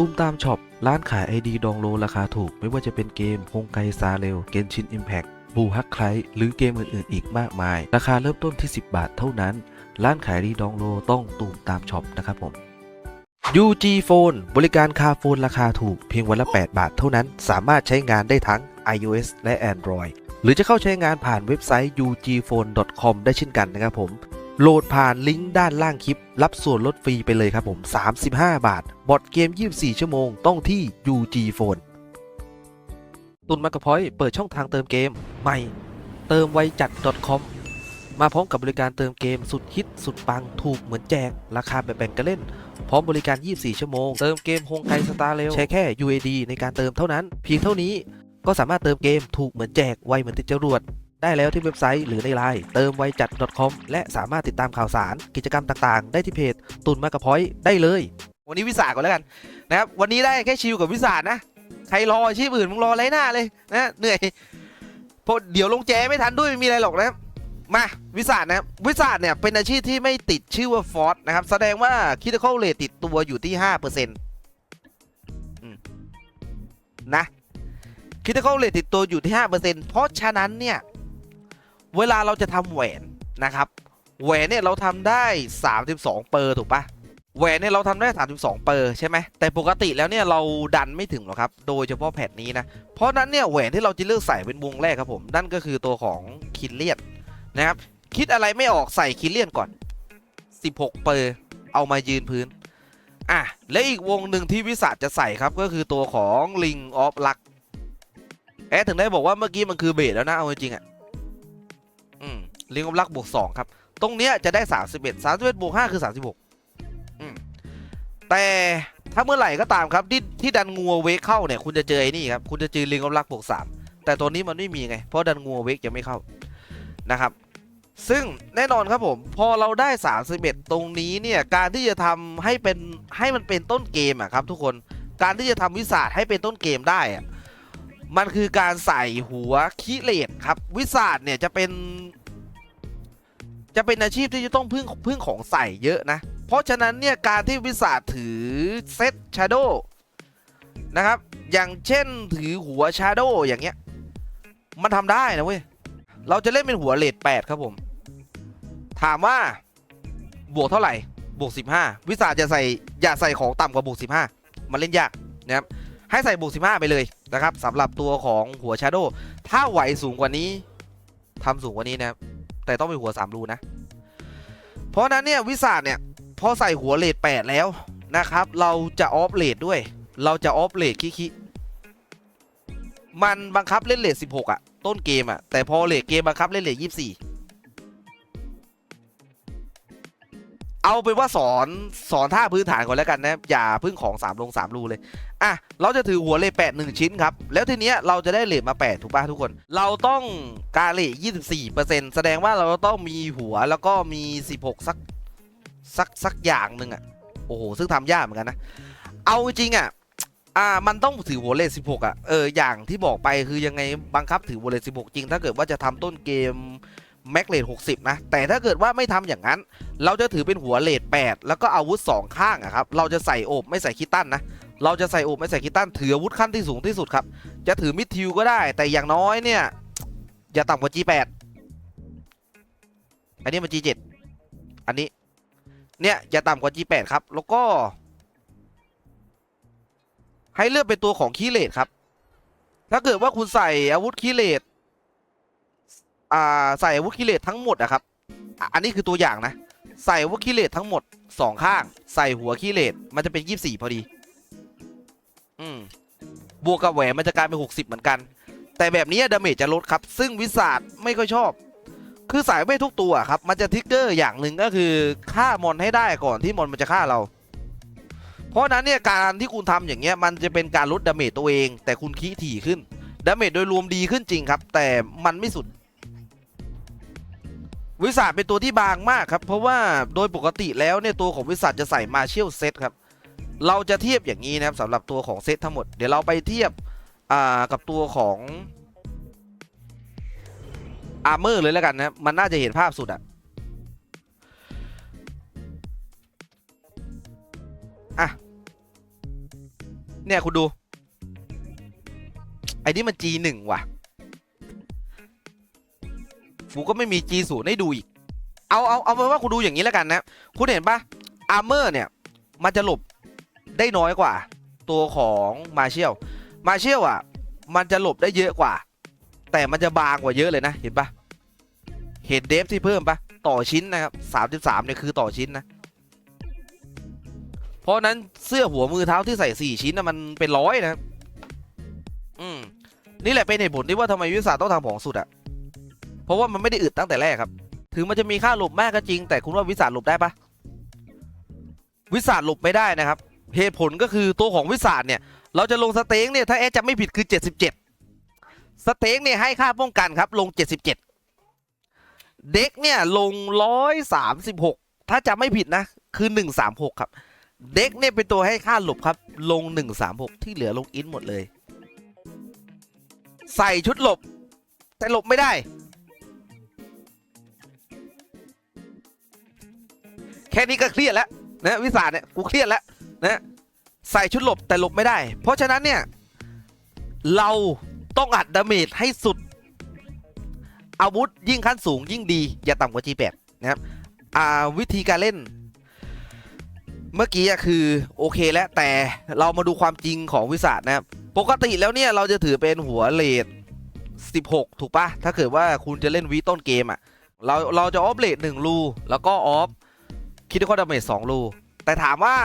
ตูมตามช็อป ร้านขายไอดีดองโลราคาถูก ไม่ว่าจะเป็นเกมฮงไกซาเรลเกนชินอิมแพ t บูฮักไคลหรือเกมอื่นๆ อีกมากมาย ราคาเริ่มต้นที่ 10 บาทเท่านั้น ร้านขายดีดองโลต้องตูมตามช็อปนะครับผม UG Phone บริการคาโฟนราคาถูกเพียงวันละ 8 บาทเท่านั้น สามารถใช้งานได้ทั้ง iOS และ Android หรือจะเข้าใช้งานผ่านเว็บไซต์ ugphone.com ได้เช่นกันนะครับผม โหลดผ่านลิงก์ด้านล่างคลิป รับส่วนลดฟรีไปเลยครับผม 35 บาท บอดเกม 24 ชั่วโมง ต้องที่ UG Phone ตุนมากระพอยเปิดช่องทางเติมเกม ใหม่ เติมไวจัด .com มาพร้อมกับบริการเติมเกมสุดฮิตสุดปัง ถูกเหมือนแจก ราคาแบบแบ่งกันเล่น พร้อมบริการ 24 ชั่วโมง เติมเกมโฮงไกสตาร์เร็ว ใช้แค่ UAD ในการเติมเท่านั้น เพียงเท่านี้ก็สามารถเติมเกมถูกเหมือนแจกไวเหมือนติดจรวด ได้แล้วที่เว็บไซต์หรือในไลน์เติมไวจัด .com และสามารถติดตามข่าวสารกิจกรรมต่างๆ ได้ที่เพจตุนมากระพอยได้เลย วันนี้วิสาก่อนแล้วกันนะครับวันนี้ได้แค่ชิวกับวิสานะ ใครรออาชีพอื่นมึงรอไรหน้าเลยนะเหนื่อยเพราะเดี๋ยวลงแจไม่ทันด้วยไม่มีอะไรหรอกนะครับมาวิสานะครับวิสาเนี่ยเป็นอาชีพที่ไม่ติดชื่อว่าฟอร์สนะครับ แสดงว่าคิดเข้าเลทติดตัวอยู่ที่5%เปอร์เซ็นต์นะคิดเข้าเลทติดตัวอยู่ที่5%เพราะฉะนั้นเนี่ย เวลาเราจะทำแหวนนะครับ แหวนเนี่ยเราทำได้ 32 เปอร์ถูกปะแหวนเนี่ยเราทำได้ 32 เปอร์ใช่ไหมแต่ปกติแล้วเนี่ยเราดันไม่ถึงหรอกครับ โดยเฉพาะแพทนี้นะ เพราะนั้นเนี่ยแหวนที่เราจะเลือกใส่เป็นวงแรกครับผม นั่นก็คือตัวของคินเลียนนะครับ คิดอะไรไม่ออกใส่คินเลียนก่อน 16 เปอร์เอามายืนพื้น อะ และอีกวงหนึ่งที่วิสัทจะใส่ครับก็คือตัวของลิงออฟลักแอดถึงได้บอกว่าเมื่อกี้มันคือเบสแล้วนะเอาจริงอะ ลิงออลักบวก2ครับ ตรงเนี้ยจะได้ 31 31บวก5คือ 36อืมแต่ถ้าเมื่อไหร่ก็ตามครับที่ที่ดันงัวเวกเข้าเนี่ยคุณจะเจอไอ้นี่ครับคุณจะเจอลิงออลักบวก3แต่ตัวนี้มันไม่มีไง เพราะดันงัวเวกจะไม่เข้านะครับ ซึ่งแน่นอนครับผม พอเราได้ 31 ตรงนี้เนี่ยการที่จะทำให้เป็นให้มันเป็นต้นเกมอะครับ ทุกคนการที่จะทำวิสาทให้เป็นต้นเกมได้อะมันคือการใส่หัวคิเลตครับ วิสาทเนี่ยจะเป็น จะเป็นอาชีพที่จะต้องพึ่งพึ่งของใส่เยอะนะ เพราะฉะนั้นเนี่ยการที่วิสาถือเซตชาร์โดนะครับ อย่างเช่นถือหัวชาร์โดอย่างเงี้ย มันทำได้นะเว้ย เราจะเล่นเป็นหัวเลด8ครับผม ถามว่าบวกเท่าไหร่ บวก 15 วิสาจะใส่อย่าใส่ของต่ำกว่าบวก 15 มันเล่นยากนะครับ ให้ใส่บวก 15 ไปเลยนะครับสำหรับตัวของหัวชาร์โดถ้าไหวสูงกว่านี้ทำสูงกว่านี้นะครับ แต่ต้องเป็นหัว3รูนะ เพราะนั้นเนี่ยวิสาเนี่ยพอใส่หัวเลท8แล้วนะครับ เราจะออฟเลทด้วย เราจะออฟเลทคิคิมันบังคับเล่นเลท16อะ ต้นเกมอะ แต่พอเลทเกมบังคับเล่นเลท24เอาเป็นว่าสอนสอนท่าพื้นฐานก่อนแล้วกันนะ อย่าพึ่งของ3ลง3รูเลย อะเราจะถือหัวเลท8 1ชิ้นครับ แล้วทีเนี้ยเราจะได้เลทมา 8 ถูกป่ะทุกคน เราต้องกาเลท24%แสดงว่าเราต้องมีหัวแล้วก็มี16สักสักสักอย่างหนึ่งอะโอ้โหซึ่งทำยากเหมือนกันนะ เอาจริงอะอ่ามันต้องถือหัวเลท16อะเอออย่างที่บอกไปคือยังไงบังคับถือหัวเลท16จริง ถ้าเกิดว่าจะทำต้นเกมแม็กเลท60นะ แต่ถ้าเกิดว่าไม่ทำอย่างนั้น เราจะถือเป็นหัวเลท8แล้วก็อาวุธ2ข้างอะครับ เราจะใส่โอบไม่ใส่คิตตันนะ เราจะใส่โอบไม่ใส่คิตตันถืออาวุธขั้นที่สูงที่สุดครับ จะถือมิดทิวก็ได้ แต่อย่างน้อยเนี่ย อย่าต่ำกว่า G8 อันนี้มัน G7 อันนี้ เนี่ย อย่าต่ำกว่า G8 ครับ แล้วก็ ให้เลือกเป็นตัวของคีเลตครับ ถ้าเกิดว่าคุณใส่อาวุธคีเลตอ่าใส่อาวุธคีเลตทั้งหมดอะครับ อันนี้คือตัวอย่างนะ ใส่อาวุธคีเลตทั้งหมดสองข้าง ใส่หัวคีเลตมันจะเป็น 24 พอดี อืมบวกกับแหวนมันจะกลายเป็น60 เหมือนกัน แต่แบบนี้ดาเมจจะลดครับ ซึ่งวิสาดไม่ค่อยชอบ คือสายไม่ทุกตัวครับ มันจะทิกเกอร์อย่างหนึ่งก็คือฆ่ามอนให้ได้ก่อนที่มอนมันจะฆ่าเรา เพราะนั้นเนี่ยการที่คุณทำอย่างเงี้ยมันจะเป็นการลดดาเมจตัวเอง แต่คุณคีถี่ขึ้นดาเมจโดยรวมดีขึ้นจริงครับ แต่มันไม่สุด วิสาดเป็นตัวที่บางมากครับ เพราะว่าโดยปกติแล้วเนี่ยตัวของวิสาดจะใส่มาเชียลเซตครับ เราจะเทียบอย่างนี้นะครับสำหรับตัวของเซตทั้งหมด เดี๋ยวเราไปเทียบอ่ากับตัวของอาร์เมอร์เลยแล้วกันนะมันน่าจะเห็นภาพสุดอะอะ เนี่ยคุณดู ไอ้นี่มัน G1 ว่ะ กูก็ไม่มี G0 ให้ดูอีก เอาเอาเอาเป็นว่าคุณดูอย่างนี้แล้วกันนะ คุณเห็นปะอาร์เมอร์เนี่ย มันจะหลบ ได้น้อยกว่า ตัวของมาเชียลมาเชียลอะ มันจะหลบได้เยอะกว่า แต่มันจะบางกว่าเยอะเลยนะ เห็นปะเห็นเดฟที่เพิ่มปะต่อชิ้นนะครับ33เนี่ยคือต่อชิ้นนะ เพราะนั้นเสื้อหัวมือเท้าที่ใส่4ชิ้นนะมันเป็นร้อยนะ อืม นี่แหละเป็นเหตุผลที่ว่าทำไมวิสาต้องทำของสุดอะเพราะว่ามันไม่ได้อึดตั้งแต่แรกครับ ถึงมันจะมีค่าหลบมากก็จริง แต่คุณว่าวิสาหลบได้ปะวิสาหลบไม่ได้นะครับ เหตุผลก็คือตัวของวิสาเนี่ยเราจะลงสเต็งเนี่ยถ้าแอดจะไม่ผิดคือ 77 สเต็งเนี่ยให้ค่าป้องกันครับลง 77 เด็กเนี่ยลง 136 ถ้าจำไม่ผิดนะคือ 136 ครับ เด็กเนี่ยเป็นตัวให้ค่าหลบครับลง 136 ที่เหลือลงอินหมดเลย ใส่ชุดหลบ แต่หลบไม่ได้แค่นี้ก็เครียดแล้วนะวิสาเนี่ยกูเครียดแล้ว นะใส่ชุดหลบแต่หลบไม่ได้ เพราะฉะนั้นเนี่ยเราต้องอัดดาเมจให้สุด อาวุธยิ่งขั้นสูงยิ่งดี อย่าต่ำกว่า G8 นะครับอ่าวิธีการเล่น เมื่อกี้คือโอเคแล้วแต่เรามาดูความจริงของวิสาทนะครับปกติแล้วเนี่ยเราจะถือเป็นหัวเลด16 ถูกปะถ้าเกิดว่าคุณจะเล่นวีต้นเกมอะ่ะเราเราจะออฟเลด1รูแล้วก็ออฟคิดว่าดาเมจ2รูแต่ถามว่า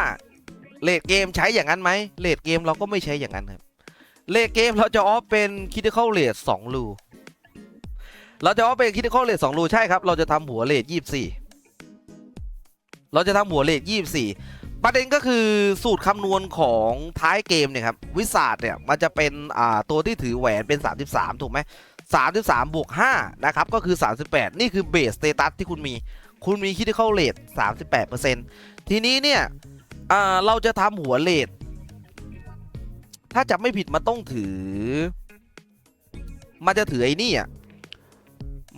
เลดเกมใช้อย่างนั้นไหมเลดเกมเราก็ไม่ใช้อย่างนั้นครับเลดเกมเราจะออฟเป็นคิด i าเลด2รูเราจะออฟเป็นคิด i าเลด2รูใช่ครับ เราจะทำหัวเลด24เราจะทำหัวเลด24ประเด็นก็คือสูตรคำนวณของท้ายเกมเนี่ยครับวิสาดเนี่ยมันจะเป็นอ่าตัวที่ถือแหวนเป็น 33 ถูกไหม33บวก5นะครับก็คือ 38 นี่คือเบสสเตตัสที่คุณมี คุณมีคิดเข้าเลท38%ทีนี้เนี่ย อ่าเราจะทำหัวเลทถ้าจะไม่ผิดมันต้องถือ มันจะถือไอ้นี่อะ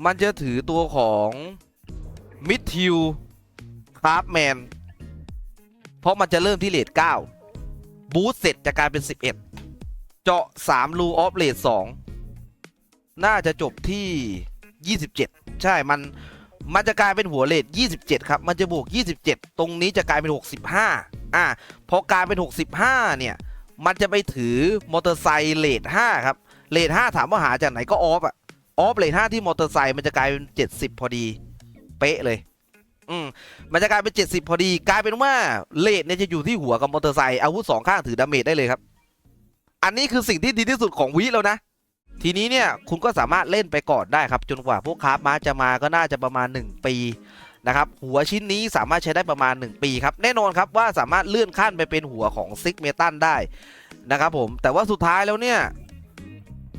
มันจะถือตัวของมิดทิวคราฟแมน เพราะมันจะเริ่มที่เลท9บูสเสร็จจะกลายเป็น 11 เจาะ3รูออฟเลท2น่าจะจบที่ 27 ใช่มัน มันจะกลายเป็นหัวเลท27 ครับ มันจะบวก 27 ตรงนี้จะกลายเป็น 65 อะพอกลายเป็น 65 เนี่ย มันจะไปถือมอเตอร์ไซค์เลท5ครับ เลท5ถามว่าหาจากไหนก็ออฟอะออฟเลท5ที่มอเตอร์ไซค์มันจะกลายเป็น 70 พอดี เป๊ะเลย อืม มันจะกลายเป็น 70 พอดี กลายเป็นว่าเลดเนี่ยจะอยู่ที่หัวกับมอเตอร์ไซค์อาวุธสองข้างถือดาเมจได้เลยครับ อันนี้คือสิ่งที่ดีที่สุดของวิแล้วนะ ทีนี้เนี่ยคุณก็สามารถเล่นไปก่อนได้ครับ จนกว่าพวกคราฟมาจะมาก็น่าจะประมาณ 1 ปีนะครับหัวชิ้นนี้สามารถใช้ได้ประมาณ 1 ปีครับ แน่นอนครับว่าสามารถเลื่อนขั้นไปเป็นหัวของซิกเมตันได้นะครับผมแต่ว่าสุดท้ายแล้วเนี่ย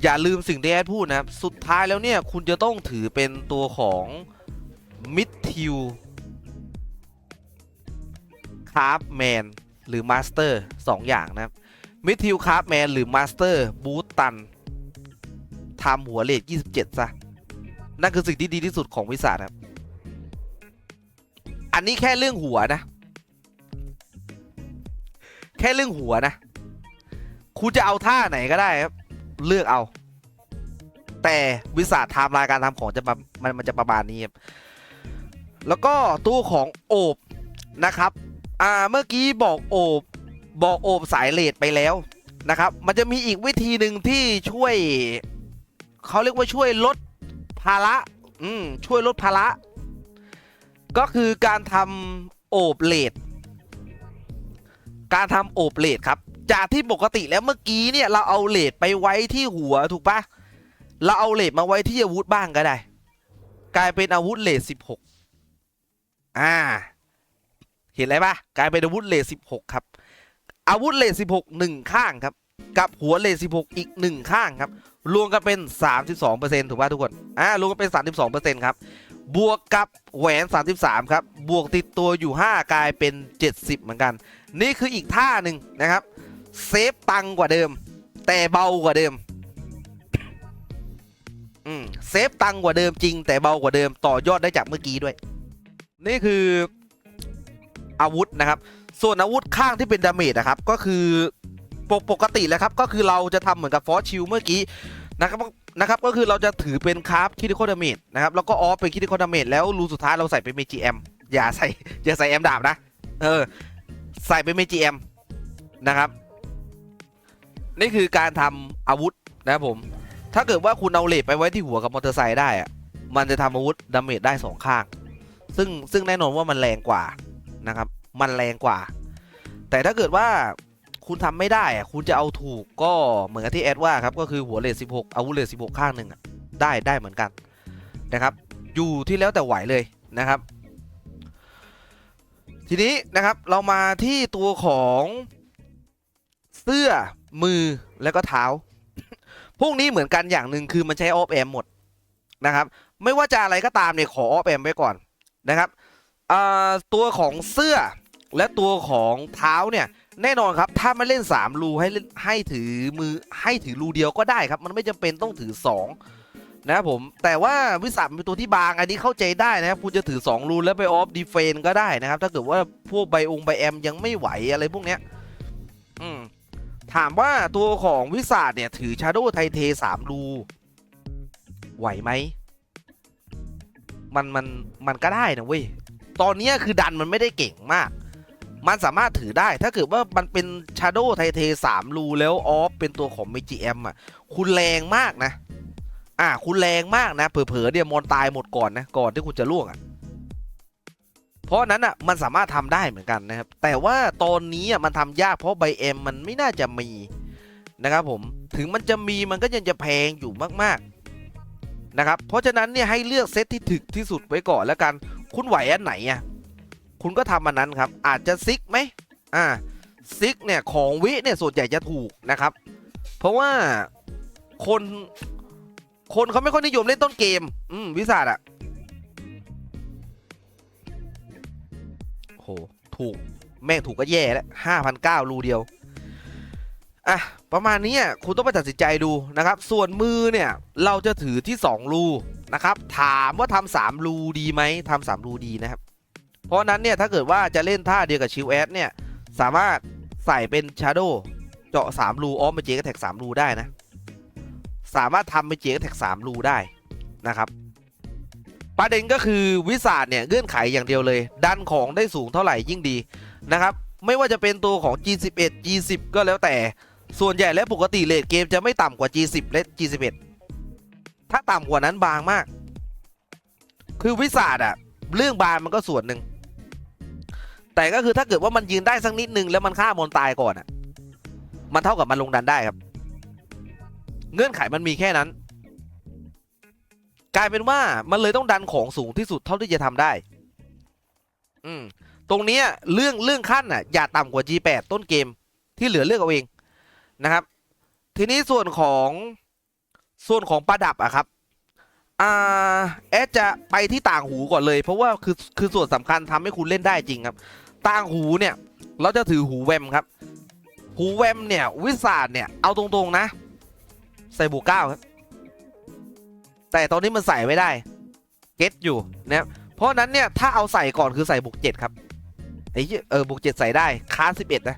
อย่าลืมสิ่งที่แอดพูดนะครับสุดท้ายแล้วเนี่ยคุณจะต้องถือเป็นตัวของมิดทิวคราฟแมนหรือมาสเตอร์สองอย่างนะครับมิดทิวคราฟแมนหรือมาสเตอร์บูตตัน ทำหัวเลท27 ซะ นั่นคือสิ่งที่ดีที่สุดของวิสาครับ อันนี้แค่เรื่องหัวนะ แค่เรื่องหัวนะ คุณจะเอาท่าไหนก็ได้ครับ เลือกเอา แต่วิสาไทม์ไลน์การทำของจะมามันมันจะประมาณนี้ครับ แล้วก็ตู้ของโอบนะครับ อ่า เมื่อกี้บอกโอบบอกโอบสายเลดไปแล้วนะครับ มันจะมีอีกวิธีหนึ่งที่ช่วย เขาเรียกว่าช่วยลดภาระอืมช่วยลดภาระ ก็คือการทำโอบเลดการทำโอบเลดครับ จากที่ปกติแล้วเมื่อกี้เนี่ยเราเอาเลดไปไว้ที่หัวถูกปะเราเอาเลดมาไว้ที่อาวุธบ้างก็ได้ กลายเป็นอาวุธเลด16อ่า เห็นอะไรปะกลายเป็นอาวุธเลท16ครับ อาวุธเลท16หนึ่งข้างครับ กับหัวเลท16อีกหนึ่งข้างครับ รวมกันเป็น 32%ถูกป่ะทุกคน อ่ารวมกันเป็น 32%ครับ บวกกับแหวน 33 ครับ บวกติดตัวอยู่ 5 กลายเป็น 70 เหมือนกัน นี่คืออีกท่าหนึ่งนะครับ เซฟตังกว่าเดิม แต่เบากว่าเดิม อืม เซฟตังกว่าเดิมจริง แต่เบากว่าเดิม ต่อยอดได้จากเมื่อกี้ด้วย นี่คืออาวุธนะครับ ส่วนอาวุธข้างที่เป็นดาเมจนะครับ ก็คือ ปกปกติแล้วครับ ก็คือเราจะทำเหมือนกับฟอสชิลเมื่อกี้นะครับนะครับก็คือเราจะถือเป็นคราฟคิด i ค a l ดาเมจนะครับแล้วก็ออฟเป็นคิด i ค a l ดาเมจแล้วรูสุดท้ายเราใส่เป็นเมจิแอมอย่าใส่อย่าใส่แอมดาบนะเออใส่เป็นเมจิแอมนะครับ นี่คือการทำอาวุธนะครับผม ถ้าเกิดว่าคุณเอาเลทไปไว้ที่หัวกับมอเตอร์ไซค์ได้อะมันจะทำอาวุธดาเมจได้สองข้าง ซึ่งซึ่งแน่นอนว่ามันแรงกว่านะครับ มันแรงกว่า แต่ถ้าเกิดว่า คุณทำไม่ได้อะคุณจะเอาถูกก็เหมือนกับที่แอดว่าครับก็คือหัวเลท16อาวุธเลท16ข้างหนึ่งอะได้ได้เหมือนกันนะครับ อยู่ที่แล้วแต่ไหวเลยนะครับ ทีนี้นะครับเรามาที่ตัวของเสื้อมือแล้วก็เท้า พวกนี้เหมือนกันอย่างหนึ่งคือมันใช้ออฟแอมหมดนะครับ ไม่ว่าจะอะไรก็ตามเนี่ยขอออฟแอมไว้ก่อนนะครับตัวของเสื้อและตัวของเท้าเนี่ย แน่นอนครับ ถ้าไม่เล่น 3 รูให้ให้ถือมือให้ถือรูเดียวก็ได้ครับ มันไม่จำเป็นต้องถือ 2 นะครับผม แต่ว่าวิสัทเป็นตัวที่บาง อันนี้เข้าใจได้นะครับ คุณจะถือ 2 รูแล้วไปออฟดีเฟนก็ได้นะครับ ถ้าเกิดว่าพวกไบองไบแอมยังไม่ไหวอะไรพวกเนี้ย อืม ถามว่าตัวของวิสาดเนี่ยถือชาโดไทเทสามรู ไหวไหม มันมันมันก็ได้นะเว้ย ตอนนี้คือดันมันไม่ได้เก่งมาก มันสามารถถือได้ถ้าเกิดว่ามันเป็นชาโดว์ไทเทสามรูแล้วออฟเป็นตัวของเมจิแอมอะคุณแรงมากนะ อ่า คุณแรงมากนะเผลอๆเนี่ยมอนตายหมดก่อนนะก่อนที่คุณจะล่วงอะเพราะนั้นอะมันสามารถทำได้เหมือนกันนะครับ แต่ว่าตอนนี้อะมันทำยากเพราะไบเอ็มมันไม่น่าจะมีนะครับผมถึงมันจะมีมันก็ยังจะแพงอยู่มากๆนะครับเพราะฉะนั้นเนี่ยให้เลือกเซตที่ถึกที่สุดไว้ก่อนแล้วกันคุณไหวอันไหนอะ คุณก็ทำอันนั้นครับ อาจจะซิกไหมอ่าซิกเนี่ยของวิเนี่ยส่วนใหญ่จะถูกนะครับ เพราะว่าคนคนเขาไม่ค่อยนิยมเล่นต้นเกม อืมวิสาดอะโหถูกแม่งถูกก็แย่แล้วห้าพันเก้ารูเดียว อะ ประมาณนี้อะคุณต้องไปตัดสินใจดูนะครับ ส่วนมือเนี่ย เราจะถือที่ 2 รูนะครับ ถามว่าทำสามรูดีไหมทำสามรูดีนะครับ เพราะนั้นเนี่ยถ้าเกิดว่าจะเล่นท่าเดียวกับชิวแอดเนี่ยสามารถใส่เป็นชาร์โดเจาะ3รูออฟมาเจกแท็ก3รูได้นะสามารถทำเป็นเจกแท็ก3รูได้นะครับประเด็นก็คือวิสาดเนี่ยเงื่อนไขอย่างเดียวเลย ดันของได้สูงเท่าไหร่ยิ่งดีนะครับไม่ว่าจะเป็นตัวของ G11 G10 ก็แล้วแต่ส่วนใหญ่และปกติเลทเกมจะไม่ต่ำกว่า G10 และ G11 ถ้าต่ำกว่านั้นบางมาก คือวิสาดอะเรื่องบางมันก็ส่วนหนึ่ง แต่ก็คือถ้าเกิดว่ามันยืนได้สักนิดนึงแล้วมันฆ่ามอนตายก่อนอะ มันเท่ากับมันลงดันได้ครับ เงื่อนไขมันมีแค่นั้น กลายเป็นว่ามันเลยต้องดันของสูงที่สุดเท่าที่จะทำได้ อืม ตรงนี้เรื่องเรื่องขั้นอะ อย่าต่ำกว่า G8 ต้นเกมที่เหลือเลือกเอาเองนะครับ ทีนี้ส่วนของส่วนของประดับอะครับอ่าแอดจะไปที่ต่างหูก่อนเลย เพราะว่าคือคือส่วนสำคัญทำให้คุณเล่นได้จริงครับ ต่างหูเนี่ย เราจะถือหูแวมครับ หูแวมเนี่ย วิสาดเนี่ย เอาตรงๆนะ ใส่บวกเก้าครับ แต่ตอนนี้มันใส่ไม่ได้ เก็ตอยู่นะเพราะนั้นเนี่ยถ้าเอาใส่ก่อนคือใส่บวกเจ็ดครับไอ้เหี้ยเออบวกเจ็ดใส่ได้ค้าสิบเอ็ดนะ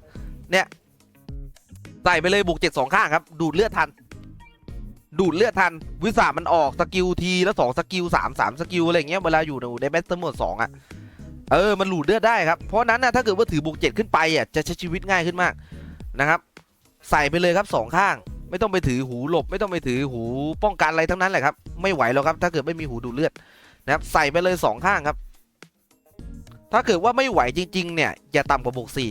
เนี่ยใส่ไปเลยบวกเจ็ดสองข้างครับ ดูดเลือดทัน ดูดเลือดทัน วิสามันออกสกิลทีแล้วสองสกิลสามสามสกิลอะไรเงี้ยเวลาอยู่ในแบทเทิลโหมดสองอะ เออมันหลูดเลือดได้ครับเพราะนั้นนะถ้าเกิดว่าถือบวกเจ็ดขึ้นไปอะจะใช้ชีวิตง่ายขึ้นมากนะครับใส่ไปเลยครับสองข้าง ไม่ต้องไปถือหูหลบ ไม่ต้องไปถือหูป้องกันอะไรทั้งนั้นแหละครับไม่ไหวหรอกครับถ้าเกิดไม่มีหูดูดเลือดนะครับใส่ไปเลยสองข้างครับ ถ้าเกิดว่าไม่ไหวจริง ๆ เนี่ยอย่าต่ำกว่าบวกสี่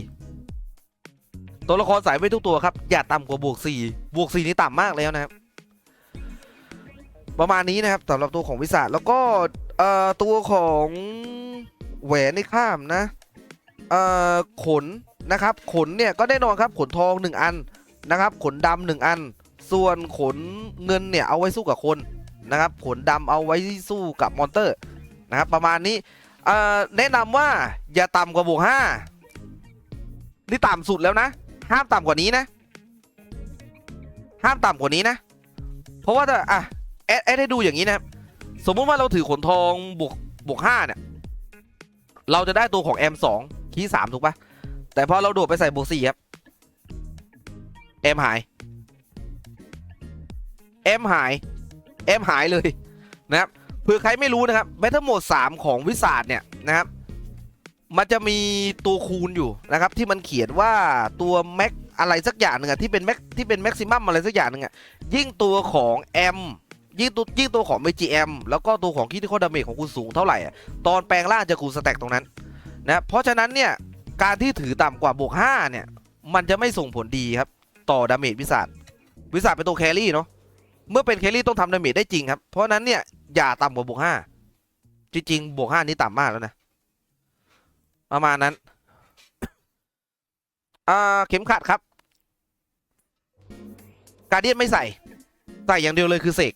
ตัวละครใส่ไว้ทุกตัวครับอย่าต่ำกว่าบวกสี่บวกสี่นี่ต่ำมากแล้วนะครับประมาณนี้นะครับสำหรับตัวของวิสาแล้วก็ เอ่อตัวของแหวนในข้ามนะเอ่อขนนะครับ ขนเนี่ยก็แน่นอนครับขนทองหนึ่งอันนะครับ ขนดำหนึ่งอัน ส่วนขนเงินเนี่ยเอาไว้สู้กับคนนะครับ ขนดำเอาไว้สู้กับมอนเตอร์นะครับประมาณนี้เอ่อแนะนำว่าอย่าต่ำกว่าบวกห้านี่ต่ำสุดแล้วนะ ห้ามต่ำกว่านี้นะ ห้ามต่ำกว่านี้นะ เพราะว่าถ้าอะแอดแอดให้ดูอย่างนี้นะครับ สมมุติว่าเราถือขนทองบวกบวกห้าเนี่ย เราจะได้ตัวของ M2 คีสามถูกปะแต่พอเราโดดไปใส่บวกสี่ครับเอ็มหายเอ็มหายเอ็มหายเลยนะครับเผื่อใครไม่รู้นะครับแบทเทิลโหมด3ของวิสาดเนี่ยนะครับมันจะมีตัวคูณอยู่นะครับที่มันเขียนว่าตัวแม็กอะไรสักอย่างหนึ่งอะที่เป็นแม็กที่เป็นแม็กซิมัมอะไรสักอย่างหนึ่งอะยิ่งตัวของแอม ยิ่งตัวยิ่งตัวของ BGM แล้วก็ตัวของคิดที่ข้อดาเมจของคุณสูงเท่าไหร่อะตอนแปลงร่างจะคูณสแต็กตรงนั้นนะเพราะฉะนั้นเนี่ยการที่ถือต่ำกว่าบวก5เนี่ยมันจะไม่ส่งผลดีครับต่อดาเมจวิสาดวิสาดเป็นตัวแครี่เนาะเมื่อเป็นแครี่ต้องทำดาเมจได้จริงครับเพราะฉะนั้นเนี่ยอย่าต่ำกว่าบวกห้าจริงๆบวกห้านี่ต่ำมากแล้วนะประมาณนั้นอ่าเข็มขัดครับ การเดียนไม่ใส่ ใส่อย่างเดียวเลยคือเสก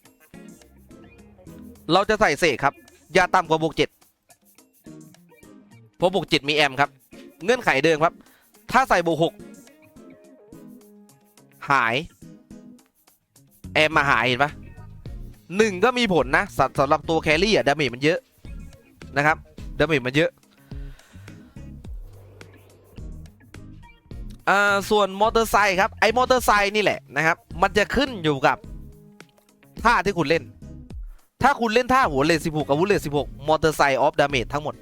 เราจะใส่เสกครับอย่าต่ำกว่าบวกเจ็ดเพราะบวกเจ็ดมีแอมครับ เงื่อนไขเดิมครับ ถ้าใส่บวกหกหาย แอมมาหายเห็นปะหนึ่งก็มีผลนะสำสำหรับตัวแครี่อะดาเมจมันเยอะนะครับดาเมจมันเยอะอ่าส่วนมอเตอร์ไซค์ครับไอ้มอเตอร์ไซค์นี่แหละนะครับ มันจะขึ้นอยู่กับท่าที่คุณเล่น ถ้าคุณเล่นท่าหัวเลท16 อาวุธเลท16 มอเตอร์ไซค์ออฟดาเมจทั้งหมด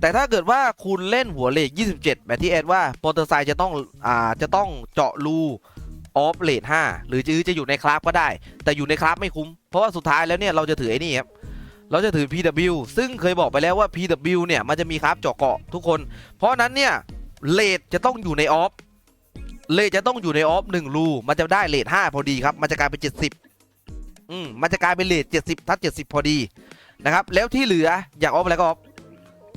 แต่ถ้าเกิดว่าคุณเล่นหัวเลท27 แบบที่แอดว่ามอเตอร์ไซค์จะต้องอ่าจะต้องเจาะรูออฟเลท5หรือจะจะอยู่ในคลาสก็ได้ แต่อยู่ในคลาสไม่คุ้ม เพราะว่าสุดท้ายแล้วเนี่ยเราจะถือไอ้นี่ครับเราจะถือ PW ซึ่งเคยบอกไปแล้วว่า PW เนี่ยมันจะมีคราฟเจาะเกาะทุกคน เพราะนั้นเนี่ยเลทจะต้องอยู่ในออฟเลทจะต้องอยู่ในออฟหนึ่งรูมันจะได้เลทห้าพอดีครับ มันจะกลายเป็นเจ็ดสิบ อืมมันจะกลายเป็นเลทเจ็ดสิบทัดเจ็ดสิบพอดีนะครับแล้วที่เหลืออยากออฟอะไรก็ออฟ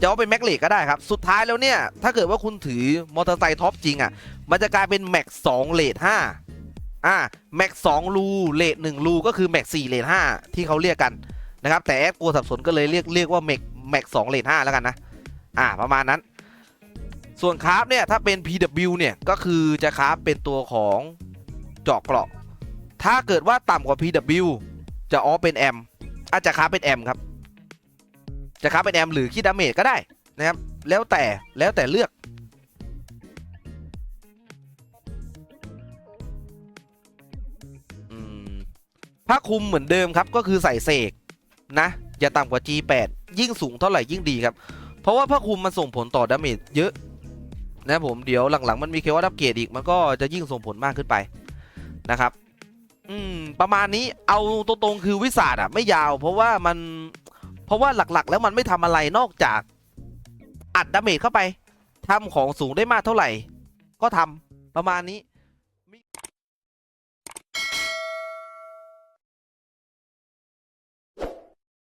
จะออฟเป็นแม็กเลทก็ได้ครับ สุดท้ายแล้วเนี่ย ถ้าเกิดว่าคุณถือมอเตอร์ไซค์ท็อปจริงอะมันจะกลายเป็นแม็กสองเลทห้าอ่าแม็กสองรูเลทหนึ่งรูก็คือแม็กสี่เลทห้าที่เขาเรียกกันนะครับแต่แอดกลัวสับสนก็เลยเรียกเรียกว่าแม็กแม็กสองเลทห้าแล้วกันนะอ่าประมาณนั้น ส่วนคราฟเนี่ยถ้าเป็น PW เนี่ยก็คือจะคราฟเป็นตัวของเจาะเกราะ ถ้าเกิดว่าต่ำกว่า PW จะออฟเป็นแอมอาจจะคราเป็นแอมครับ จะคราเป็นแอมหรือคิดดาเมจก็ได้นะครับ แล้วแต่แล้วแต่เลือกอผ้าคลุมเหมือนเดิมครับก็คือใส่เสกนะ อย่าต่ำกว่า G8 ยิ่งสูงเท่าไหร่ยิ่งดีครับ เพราะว่าผ้าคลุมมันส่งผลต่อดาเมจเยอะนะผมเดี๋ยวหลังๆ มันมีเคว่าดับเกรดอีกมันก็จะยิ่งส่งผลมากขึ้นไปนะครับ อืม ประมาณนี้เอาตรงๆคือวิสาดอะไม่ยาว เพราะว่ามัน เพราะว่าหลักๆ แล้วมันไม่ทำอะไรนอกจาก อัดดาเมจเข้าไปทำของสูงได้มากเท่าไหร่ ก็ทำประมาณนี้